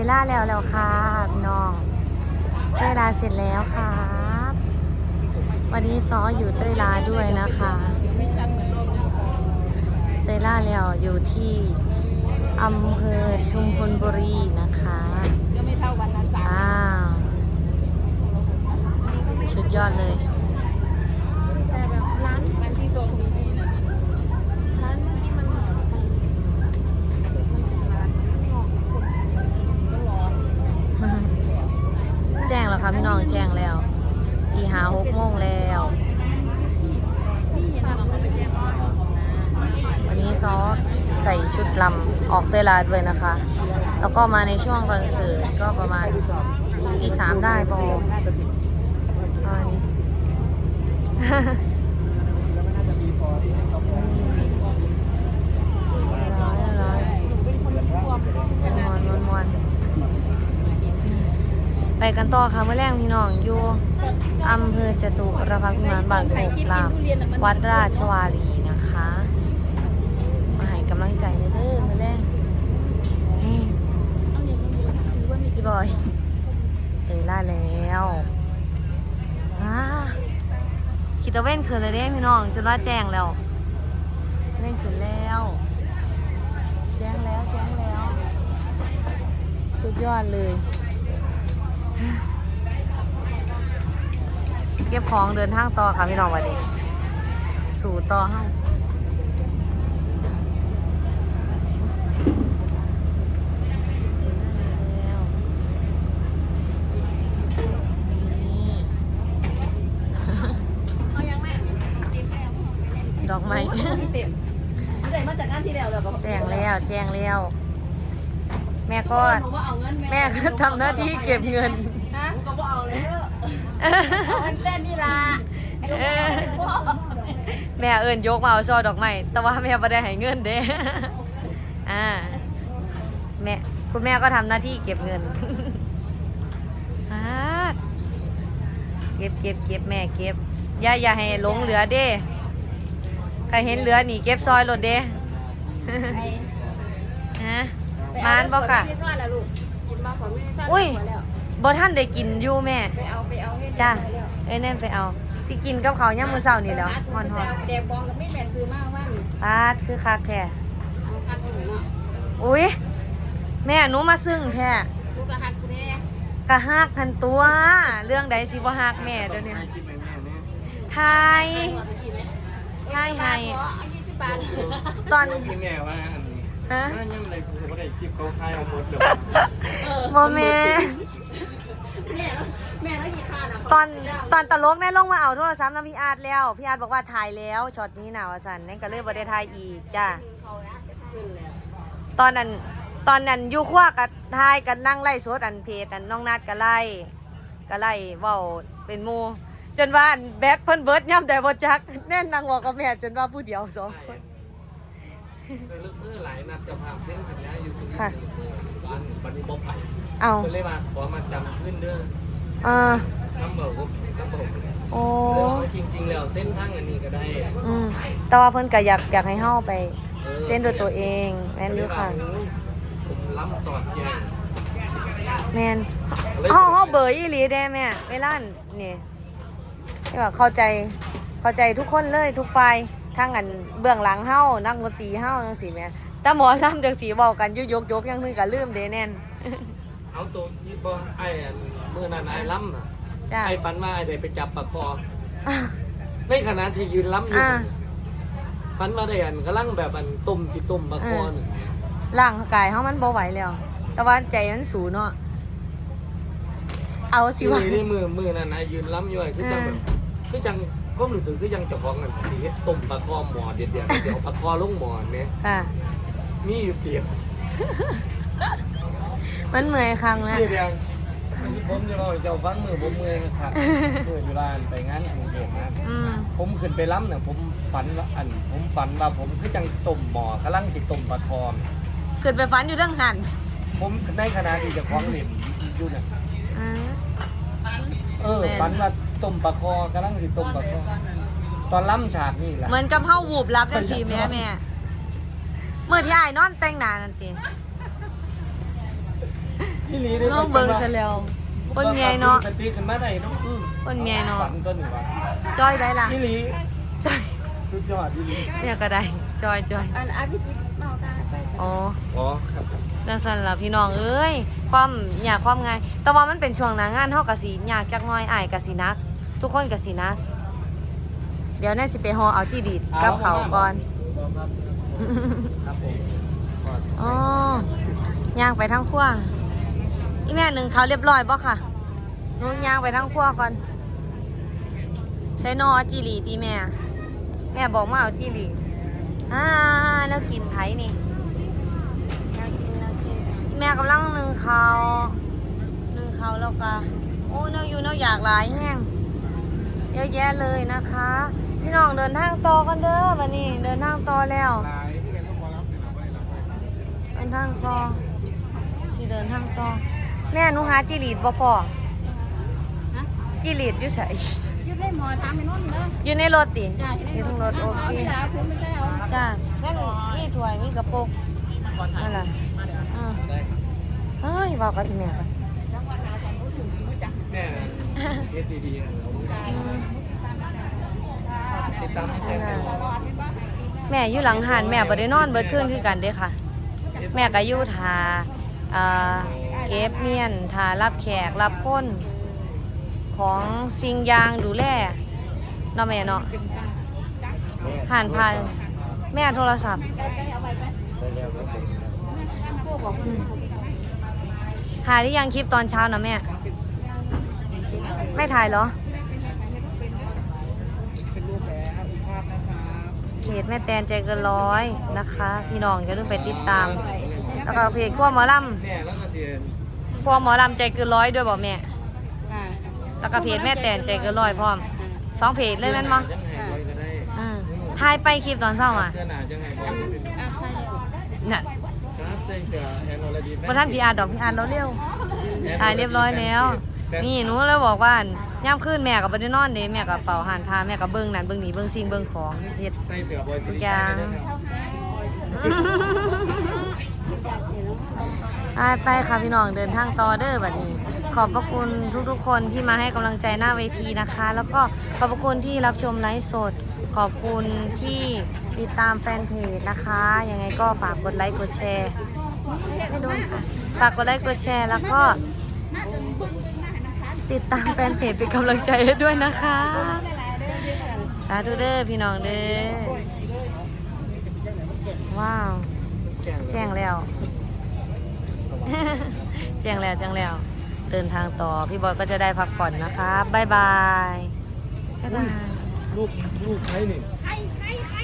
ยล่าแล้วแล้วค่ะพี่น้องเตยลาเสร็จแล้วครับวันนี้ซ้ออยู่เตยลาด้วยนะคะเตยล่าแล้วอยู่ที่อำเภอชุมพลบุรีนะคะก็ไม่เท่าวันนั้นสามอ้าวชุดยอดเลย แต่แบบร้านมันที่ทรงดีนะร้านที่มันมันร้านข้างนอกคนก็ร้อน แจ้งแล้ว ค่ะพี่น้องแจ้งแล้วอีหาหกโมงแล้วที่เห็นเราก็ไปแจ้งว่าของนะวันนี้ซอใส่ชุดลำออกเตยลาด้วยนะคะ แล้วก็มาในช่วงคอนเสิร์ตก็ประมาณตีสามได้บอประมาณนี้ร้อยร้อยหนูเป็นคนรวมมวนมวนมวน ไปกันต่อค่ะเมื่อแรกพี่น้องอยู่อำเภอจตุรพักษ์พิมานบางโขกลาม วัดราชวารีนะคะ มาให้กำลังใจเด้อเมื่อแรกเอาอย่างนี้เลยว่ามีพี่บอยเตยล่าแล้วอ่าคิดว่าเว้นคืนเลยเด้พี่น้องจนว่าแจ้งแล้วเว้นคืนแล้ว แจ้งแล้วแจ้งแล้ว สุดยอดเลย เก็บของเดินทางต่อค่ะพี่น้องวันนี้ สู่ต่อห้างนี่เอายังแม่ดอกไม้เต็มไม่ได้มาจากงานที่แล้วแล้วก็แจ้งแล้วแจ้งแล้ว แม่ก็หนูว่าเอาเงินแม่ก็ทำหน้าที่เก็บเงินฮะหนูก็ว่าเอาแล้วเอาอันเต้นนี่ละเออแม่เอิญยกมาเอาช่อดอกไม้แต่ว่าแม่ไม่ได้ให้เงินเด้อ่าแม่คุณแม่ก็ทำหน้าที่เก็บเงินอ่าเก็บเก็บเก็บแม่เก็บอย่าอย่าให้หลงเหลือเด้ใครเห็นเหลือหนีเก็บซอยรถเด้ไปฮะ มานบ่ค่ะไปเอาเงินไปซ่อนแล้วลูกกินมาขอไม่ได้ซ่อนอุ้ยไปแล้วบ่ท่านได้กินอยู่แม่ ไปเอาไปเอาเงินจ้าไปแล้วเอ้ยแน่นไปเอา สิกินกับเขาวย่ามมื้อเช้านี่แหล้วฮอนฮอนแดงบองกับไม่แม่นซื้อมากว่านี่ปาดคือคักแท้เอาพักหนูเนาะอุ้ยแม่หนูมาซึ่งแท้ลูกกระหักกูแน่กะฮักพันตัว เรื่องใดสิบ่ฮักแม่เดี๋ยวนี้ทายหมดไปกี่ไหมทายให้ขอเอายี่สิบบาท ตอนที่แม่ว่าอันนี้ ฮะน่ายังไรกูไม่ได้คลิปเขาคายเอาหมดเลยบ่แม่แม่แม่แล้วกี่ค่านะตอนตอนตลกแน่ลงมาเอาโทรศัพท์นำพี่อาร์ตแล้ว พี่อาร์ตบอกว่าถ่ายแล้วช็อตนี้น่ะว่าซั่นนั่นก็เลยบ่ได้ถ่ายอีกจ้าคือเขานะขึ้นแล้วตอนนั้นตอนนั้นอยู่ครัวกับทายกันนั่งไล่สดอันเพจอันน้องนัดก็ไล่ก็ไล่เว้าเป็นหมู่จนว่าอันแบทเพิ่นเบิดย่ำแต่บ่จักแน่นนางบอกกับแม่จนว่าผู้เดียวสองคน เลือกเมื่อหลายนัดจะพาเส้นสัญญาอยู่สุดค่ะวันวันนี้บ่ไปเอาก็เลยมาขอมาจำขึ้นเด้ออ่าคำบอกว่าคำบอกโอ้เรื่องจริง ๆ แล้วเส้นทางอันนี้ก็ได้อืมแต่ว่าเพิ่นก็อยากอยากให้เฮาไปเส้นด้วยตัวเองแม่นอยู่ค่ะ ผมล้ำสอดแยงแม่นเฮาเฮาเบอร์อีหลีได้แม่เวลานี่ที่ว่าเข้าใจเข้าใจทุกคนเลยทุกฝ่ายทั้งอันเบื้องหลังเฮานักดนตรีเฮาจังซี่แม่ แต่หมอลำจังสีเว้ากันอยู่ยกยกๆยังนึงก็ลืมเด้แน่นเอาตัวที่บ่ไอ้อันเมื่อนั้นไอ้ล้ำอะจ้าไอ้ปันว่าไอ้ได้ไปจับปลาคอในขณะที่ยืนล้ำอยู่อ่าปันมาได้อันกำลังแบบอันตุ่มสิตุ่มปลาคอน่ะร่างกายเฮามันบ่ไหวแล้ว แต่ว่าใจมันสูงเนาะเอาสิว่ามือในมือมือนั่นนะยืนล้ำอยู่ไอ้คือจังแบบคือจังก็รู้สึกคือจังเจ้าของนั่นสิเฮ็ดต้มปลาคอหมอเด็ดๆเดี๋ยวเอาปลาคอลงหมอแม่ค่ะ มีอยู่เปรียบมันเมื่อยครั้งแล้ว นี่เดียวผมจะบอกเจ้าฟังมือผมเมื่อยครับเมื่อยเวลาไปงานกรุงเทพนะอืมผมขึ้นไปล้ำเนี่ยผมฝันว่าอัน ผมฝันว่าผมคือจังต้มหมอกำลังสิต้มปลาคอขึ้นไปฝันอยู่เรื่องหันผมในขณะที่เจะคล้าของเหรียญอยู่เนี่ยอ่าเออแม่น ฝันว่าต้มปลาคอกำลังสิต้มปลาคอตอนล้ำฉากนี่แหละเหมือนกับเฮาวูบรับจังซี่แม่แม่เมื่อที่อ้ายนอนแต่งหน้านั่นติที่ลีได้น้องเบิ่งซะแล้วคนเมียเนาะสติขึ้นมาได้เนาะอืมคนเมียเนาะฝันก็หนึ่งวันจ้อยได้ล่ะที่ลีจ้อยสุดยอดที่ลีเนี่ยก็ได้จ้อยจ้อยอันอาพี่ติ๊กเมาตาไปอ๋ออ๋อครับดังสันล่ะพี่น้องเอ้ยความอยากความไงายแต่ว่ามันเป็นช่วงหนางานเฮากะสิอยากจักหน้อยอ้ายกะสินัก ทุกคนกะสินักเดี๋ยวแน่สิไปฮอเอาจีดีดกับเขาวก่อน ครับผมอ๋อย่างไปทั้งขั้วอีแม่หนึ่งเขาเรียบร้อยบ่ค่ะหนูย่างไปทั้งขั้วก่อน ใช้นอจีรีตีแม่ แม่บอกมาเอาจีรีอ่าแล้วกินไผ่นี่แล้วกินแล้วกินแม่กำลังหนึ่งเขาหนึ่งเขาแล้วก็โอ้เนาอยู่เนาอยากหลายแห้งเยอะแยะเลยนะคะ พี่น้องเดินทางต่อกันเด้อวันนี้เดินทางต่อแล้ว นทางต่อสิเดินทางต่อแม่หนูหาจิลีดบ่พอฮะจิลีดอยู่ไสยืดได้หมอถามไปนู่นเด้ออยู่ในรถติจ้าอยู่ทั้งรถโอเคาพี่ดาวคุณไม่ใช่เอาจ้างั้นมีถ้วยมีกระปุกนั่นล่ะอ่าเฮ้ยบอกกับที่แม่ก่อนแม่เอสดีๆนะติดตามให้แท็กนั่นน่ะแม่อยู่หลังหันแม่บ่ได้นอนเบิดคืนคือกันเด้ค่ะ แม่ก็อยู่ทาเก็บเมียนทารับแขกรับคนของสิ่งยางดูแลเนาะแม่เนาะหันพานแม่โทรศัพท์ได้ไปเอาไปได้แล้วครับผมพวกบอกคนอื่นถ่ายหรือยังคลิปตอนเช้านะแม่ ไม่ถ่ายเหรอ เพ จแม่แตนใจเกินร้อยนะคะ พี่น้องอย่าลืมไปติดตาม แล้วก็เพจขั้วหมอลแม่แล้วก็เสียำขั้วหมอลำใจเกินร้อยด้วยบอกแม่อ่าแล้วก็เพจแม่แตนใจเกินร้อยพร้อมสองเพจเลยแม่นมั้ยังไงบอยก็ได้อ่าถ่ายไปคลิปตอนเช้าอะเสื้อหนาจังไงบอยก็เป็นอ่าใช่แล้วน่ะครับใส่เสื้อแอนอลดีพอท่านพี่อาร์ดอกพี่อาร์เราเร็ว ถ่ายเรียบร้อยแล้ว นี่หนูเลยบอกว่าย่ำขึ้นแม่กับบ่ได้นอนเด้แม่กับเป่าหันพาแม่กับเบิ้งนั่นเบิ้งนี่เบิ้งสิ่งเบิ้งของเฮ็ดใส่เสื้อบอยทุกอย่างไปไปค่ะพี่น้องเดินทางต่อเด้อบัดนี้ ขอบพระคุณทุกๆคนที่มาให้กำลังใจหน้าเวทีนะคะ แล้วก็ขอบพระคุณที่รับชมไลฟ์สด ขอบคุณที่ติดตามแฟนเพจนะคะ ยังไงก็ฝากกดไลค์กดแชร์ไม่โดนค่ะฝากกดไลค์กดแชร์แล้วก็ ติดตามแฟนเพจเป็นกำลังใจให้ด้วยนะคะ สาธุเด้อพี่น้องเด้อ ว้าว แจ้งแล้ว แจ้งแล้วแจ้งแล้ว เดินทางต่อพี่บอยก็จะได้พักผ่อนนะคะบ๊ายบาย บ๊ายบาย ลูกลูกใครนี่ ใครใครใคร